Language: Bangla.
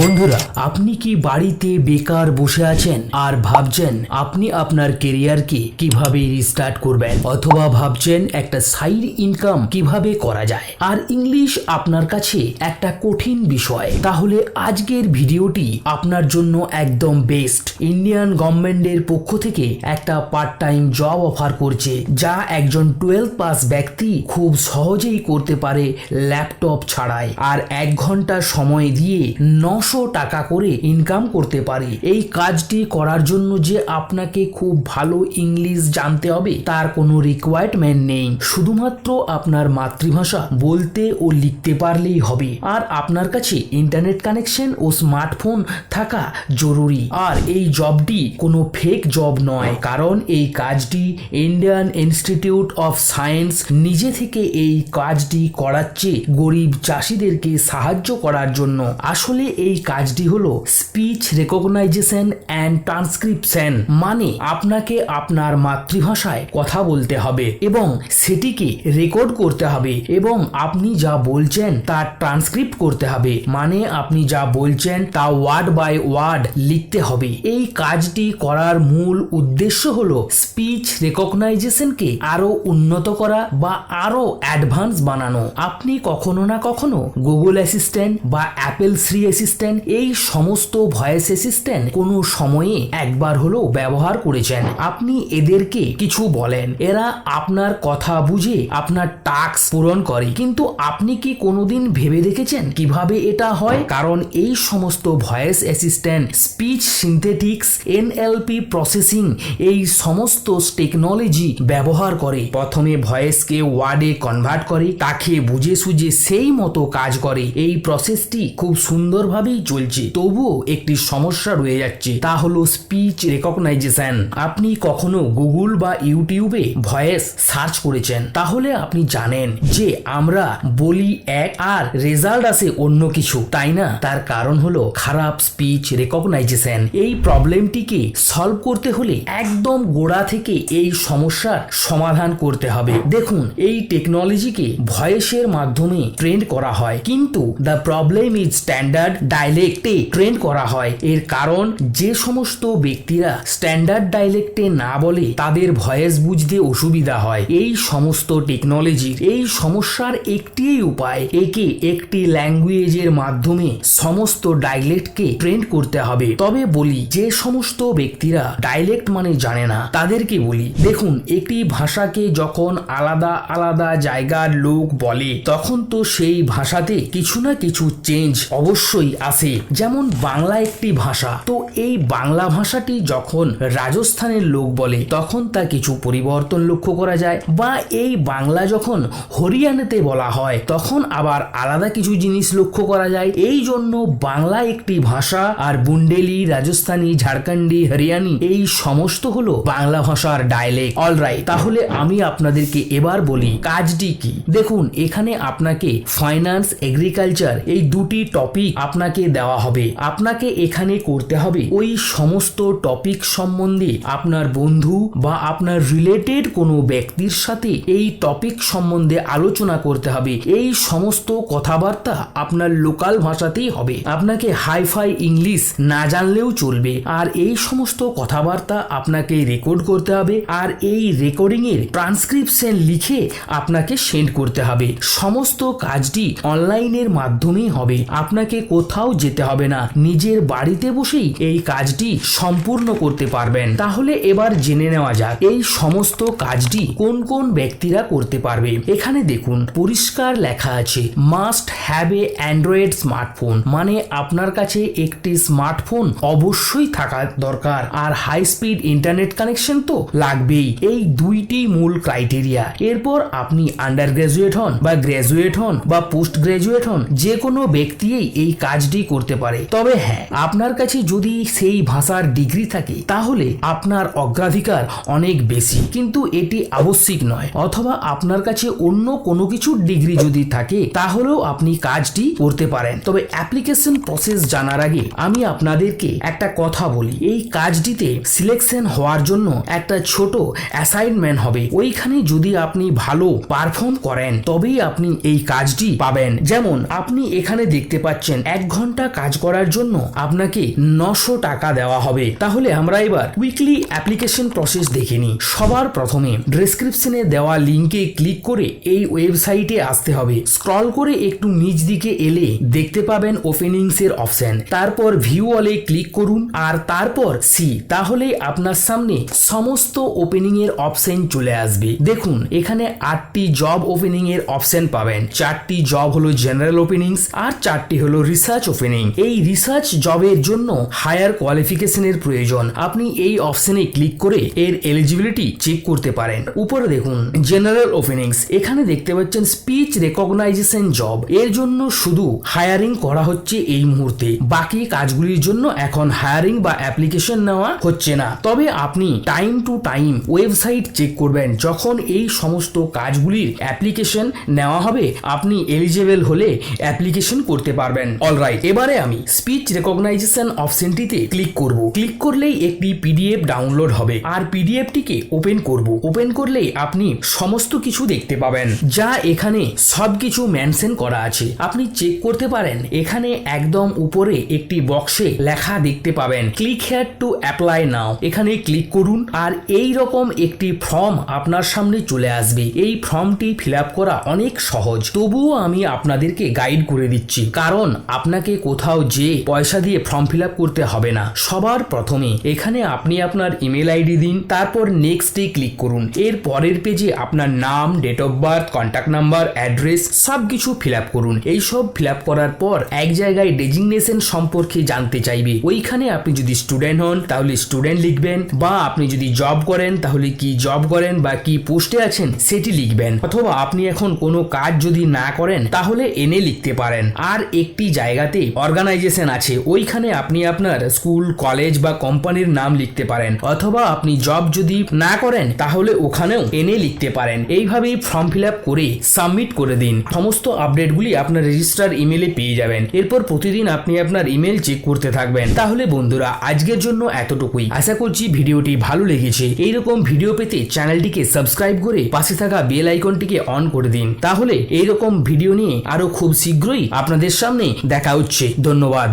বন্ধুরা, আপনি কি বাড়িতে বেকার বসে আছেন আর ভাবছেন আপনি আপনার কেরিয়ারকে কীভাবে রিস্টার্ট করবেন? অথবা ভাবছেন একটা সাইড ইনকাম কীভাবে করা যায়? আর ইংলিশ আপনার কাছে একটা কঠিন বিষয়। তাহলে আজকের ভিডিওটি আপনার জন্য একদম বেস্ট ইন্ডিয়ান গভর্নমেন্টের পক্ষ থেকে একটা পার্ট টাইম জব অফার করছে, যা একজন টুয়েলভ পাস ব্যক্তি খুব সহজেই করতে পারে ল্যাপটপ ছাড়াই। আর এক ঘণ্টা সময় দিয়ে নশো টাকা করে ইনকাম করতে পারে। এই কাজটি করার জন্য যে আপনাকে খুব ভালো ইংলিশ জানতে হবে, তার কোনো রিকোয়ারমেন্ট নেই। শুধুমাত্র আপনার মাতৃভাষা বলতে ও লিখতে পারলেই হবে। আর আপনার কাছে ইন্টারনেট কানেকশন ও স্মার্টফোন থাকা জরুরি। আর এই জবটি কোনো ফেক জব নয়, কারণ এই কাজটি ইন্ডিয়ান ইনস্টিটিউট অফ সায়েন্স নিজে থেকে এই কাজটি করাচ্ছে গরিব চাষিদেরকে সাহায্য করার জন্য। আসলে এই কাজটি হলো স্পিচ রেকগনাইজেশন অ্যান্ড ট্রান্সক্রিপশন মানে আপনাকে আপনার মাতৃভাষায় কথা বলতে হবে এবং সেটিকে রেকর্ড করতে হবে এবং আপনি যা বলছেন তা ট্রান্সক্রিপ্ট করতে হবে মানে আপনি যা বলছেন তা ওয়ার্ড বাই ওয়ার্ড লিখতে হবে। এই কাজটি করার মূল উদ্দেশ্য হলো স্পিচ রেকগনাইজেশনকে আরও উন্নত করা বা আরও অ্যাডভান্স বানানো। আপনি কখনো না কখনো গুগল অ্যাসিস্ট্যান্ট বা অ্যাপেল শ্রী অ্যাসিস্ট্যান্ট এই সমস্ত ভয়েস অ্যাসিস্ট্যান্ট কোনো সময়ে একবার হলেও ব্যবহার করেছেন। আপনি এদেরকে কিছু বলেন। এরা আপনার কথা বুঝে আপনার টাস্ক পূরণ করে। কিন্তু আপনি কি কোনোদিন ভেবে দেখেছেন কীভাবে এটা হয়? কারণ এই সমস্ত voice assistant speech synthetics NLP processing এই সমস্ত টেকনোলজি ব্যবহার করে। প্রথমে ভয়েসকে ওয়ার্ডে কনভার্ট করে, তাকে বুঝে সুঝে সেই মতো কাজ করে। এই প্রসেসটি খুব সুন্দরভাবেই চলছে। তবুও একটি সমস্যা রয়ে যাচ্ছে। তা হলো স্পিচ রেকগনাইজেশন আপনি কখনো গুগল বা ইউটিউবে ভয়েস সার্চ করেছেন? তাহলে আপনি জানেন যে আমরা বলি এক আর রেজাল্ট আসে অন্য কিছু। তাই না? তার কারণ হলো খারাপ স্পিচ রেকগনাইজেশন এই প্রবলেমটিকে সলভ করতে হলে একদম গোড়া থেকে এই সমস্যার সমাধান করতে হবে। দেখুন, এই টেকনোলজিকে ভয়েসের মাধ্যমে ট্রেন্ড করা হয়। কিন্তু দ্য প্রবলেম ইজ স্ট্যান্ডার্ড ডাইলেক্টে ট্রেন্ড করা হয়। এর কারণ, যে সমস্ত ব্যক্তিরা স্ট্যান্ডার্ড ডাইলেক্টে না বলে তাদের ভয়েস বুঝতে অসুবিধা হয়। এই সমস্ত টেকনোলজির এই সমস্যার একটিই উপায়, একে একটি ল্যাঙ্গুয়েজের মাধ্যমে সমস্ত ডাইলেক্টকে ট্রেন্ড করতে হবে। তবে বলি, যে সমস্ত ব্যক্তিরা ডাইলেক্ট মানে জানে না, তাদেরকে বলি। দেখুন, একটি ভাষাকে যখন আলাদা আলাদা জায়গার লোক বলে, তখন তো সেই ভাষাতে কিছু না কিছু চেঞ্জ অবশ্যই আসে যেমন বাংলা একটি ভাষা। তো এই বাংলা ভাষাটি যখন রাজস্থানের লোক বলে, তখন তা কিছু পরিবর্তন লক্ষ্য করা যায়। বা এই বাংলা যখন হরিয়ানাতে বলা হয়, তখন আবার আলাদা কিছু জিনিস লক্ষ্য করা যায়। এই জন্য বাংলা একটি ভাষা আর বুন্ডেলি রাজস্থানী, ঝাড়খণ্ডী, হরিয়ানি, এই সমস্ত হলো বাংলা ভাষার ডায়ালেক্ট অলরাইট তাহলে আমি আপনাদেরকে এবার বলি, কাজটি কি? দেখুন, এখানে আপনাকে ফাইন্যান্স এগ্রিকালচার এই দুটি টপিক আপনাকে দেওয়া হবে। আপনাকে এখানে করতে হবে ওই সমস্ত টপিক সম্বন্ধে আপনার বন্ধু বা আপনার রিলেটেড কোনো ব্যক্তির সাথে এই টপিক সম্বন্ধে আলোচনা করতে হবে। এই সমস্ত কথাবার্তা আপনার লোকাল ভাষাতেই হবে। আপনাকে হাইফাই ইংলিশ না জানলেও চলবে। আর এই সমস্ত কথাবার্তা আপনাকে রেকর্ড করতে হবে। আর এই রেকর্ডিং এর ট্রান্সক্রিপশন লিখে আপনাকে সেন্ড করতে হবে। সমস্ত কাজটি অনলাইনের মাধ্যমেই হবে। আপনাকে কোথাও যেতে হবে না। নিজের বাড়িতে বসেই এই কাজটি সম্পূর্ণ করতে পারবেন। তাহলে এবার জেনে নেওয়া যাক, এই সমস্ত কাজটি কোন কোন ব্যক্তিরা করতে পারবে? এখানে দেখুন, পরিষ্কার লেখা আছে must have a Android smartphone মানে আপনার কাছে একটি স্মার্টফোন অবশ্যই থাকা দরকার। আর হাই স্পিড ইন্টারনেট কানেকশন তো লাগবেই। এই দুইটি মূল ক্রাইটেরিয়া এরপর আপনি আন্ডার গ্রাজুয়েট হন বা গ্রাজুয়েট হন বা পোস্ট গ্রাজুয়েট হন, যে কোনো ব্যক্তিই এই কাজটি করতে পারে। তবে হ্যাঁ আপনার কাছে যদি সেই ভাষার ডিগ্রি থাকে, তাহলে আপনার অগ্রাধিকার অনেক বেশি। কিন্তু এটি আবশ্যিক নয়। অথবা আপনার কাছে অন্য কোনো কিছুর ডিগ্রি যদি থাকে, তাহলেও আপনি কাজটি করতে পারেন। তবে অ্যাপ্লিকেশন প্রসেস জানার আগে আমি আপনাদেরকে একটা কথা বলি। এই কাজটিতে সিলেকশন হওয়ার জন্য একটা ছোট অ্যাসাইনমেন্ট হবে। ওইখানে যদি আপনি ভালো পারফর্ম করেন, তবেই আপনি এই কাজটি পাবেন। যেমন, আপনি এখানে দেখতে পাচ্ছেন, এক ঘণ্টা ঘণ্টা কাজ করার জন্য আপনাকে নশো টাকা দেওয়া হবে। তাহলে আমরা এবার উইকলি অ্যাপ্লিকেশন প্রসেস দেখে নিই। সবার প্রথমে ডেসক্রিপশনে দেওয়া লিঙ্কে ক্লিক করে এই ওয়েবসাইটে আসতে হবে। স্ক্রল করে একটু নিচ দিকে এলে দেখতে পাবেন ওপেনিংস এর অপশন তারপর ভিউ অলে ক্লিক করুন আর তারপর সি তাহলে আপনার সামনে সমস্ত ওপেনিং এর অপশন চলে আসবে। দেখুন, এখানে আটটি জব ওপেনিং এর অপশন পাবেন। চারটি জব হলো জেনারেল ওপেনিংস আর চারটি হলো রিসার্চ ওপেনিং এই রিসার্চ জবের জন্য হায়ার কোয়ালিফিকেশনের প্রয়োজন। আপনি এই অপশনে ক্লিক করে এর এলিজিবিলিটি চেক করতে পারেন। উপরে দেখুন জেনারেল ওপেনিংস এখানে দেখতে পাচ্ছেন স্পিচ রেকগনাইজেশন জব এর জন্য শুধু হায়ারিং করা হচ্ছে এই মুহূর্তে। বাকি কাজগুলির জন্য এখন হায়ারিং বা অ্যাপ্লিকেশন নেওয়া হচ্ছে না। তবে আপনি time to time website check করবেন। যখন এই সমস্ত কাজগুলির অ্যাপ্লিকেশন নেওয়া হবে, আপনি এলিজেবল হলে অ্যাপ্লিকেশন করতে পারবেন। অলরাইট এবারে আমি স্পিচ রেকগনাইজেশন অপশনটিতে ক্লিক করব। ক্লিক করলেই একটি পিডিএফ ডাউনলোড হবে। আর পিডিএফটিকে ওপেন করব। ওপেন করলেই আপনি সমস্ত কিছু দেখতে পাবেন, যা এখানে সবকিছু মেনশন করা আছে। আপনি চেক করতে পারেন, এখানে একদম উপরে একটি বক্সে লেখা দেখতে পাবেন click here to apply now এখানে ক্লিক করুন, আর এই রকম একটি ফর্ম আপনার সামনে চলে আসবে। এই ফর্মটি ফিল করা অনেক সহজ। তবুও আমি আপনাদেরকে গাইড করে দিচ্ছি, কারণ আপনাকে কোথাও যে পয়সা দিয়ে ফর্ম ফিল করতে হবে না। সবার প্রথমে এখানে আপনি আপনার ইমেল আইডি দিন, তারপর নেক্সটে ক্লিক করুন। এর পরের পেজে আপনার নাম date of birth contact number address সব কিছু ফিল আপ করুন। এই সব ফিল আপ করার পর এক জায়গায় ডেজিগনেশন সম্পর্কে জানতে চাইবে। ওইখানে আপনি যদি স্টুডেন্ট হন, তাহলে স্টুডেন্ট লিখবেন, বা আপনি যদি জব করেন, তাহলে কি জব করেন, বা কি পোস্টে আছেন, সেটি লিখবেন। অথবা আপনি এখন কোনো কাজ যদি না করেন, তাহলে এনে লিখতে পারেন। আর একটি জায়গাতে অর্গানাইজেশন আছে, ওইখানে আপনি আপনার স্কুল কলেজ বা কোম্পানির নাম লিখতে পারেন, অথবা আপনি জব যদি না করেন, তাহলে ওখানেও এনে লিখতে পারেন। এইভাবেই ফর্ম ফিল আপ করে সাবমিট করে দিন। সমস্ত আপডেটগুলি আপনার রেজিস্টার ইমেলে পেয়ে যাবেন। এরপর প্রতিদিন আপনি আপনার ইমেল চেক করতে থাকবেন। তাহলে বন্ধুরা, আজকের জন্য এতটুকুই। আশা করছি ভিডিওটি ভালো লেগেছে। এইরকম ভিডিও পেতে চ্যানেলটিকে সাবস্ক্রাইব করে পাশে থাকা বেল আইকনটিকে অন করে দিন। তাহলে এইরকম ভিডিও নিয়ে আরও খুব শীঘ্রই আপনাদের সামনে দেখা হচ্ছে। ধন্যবাদ।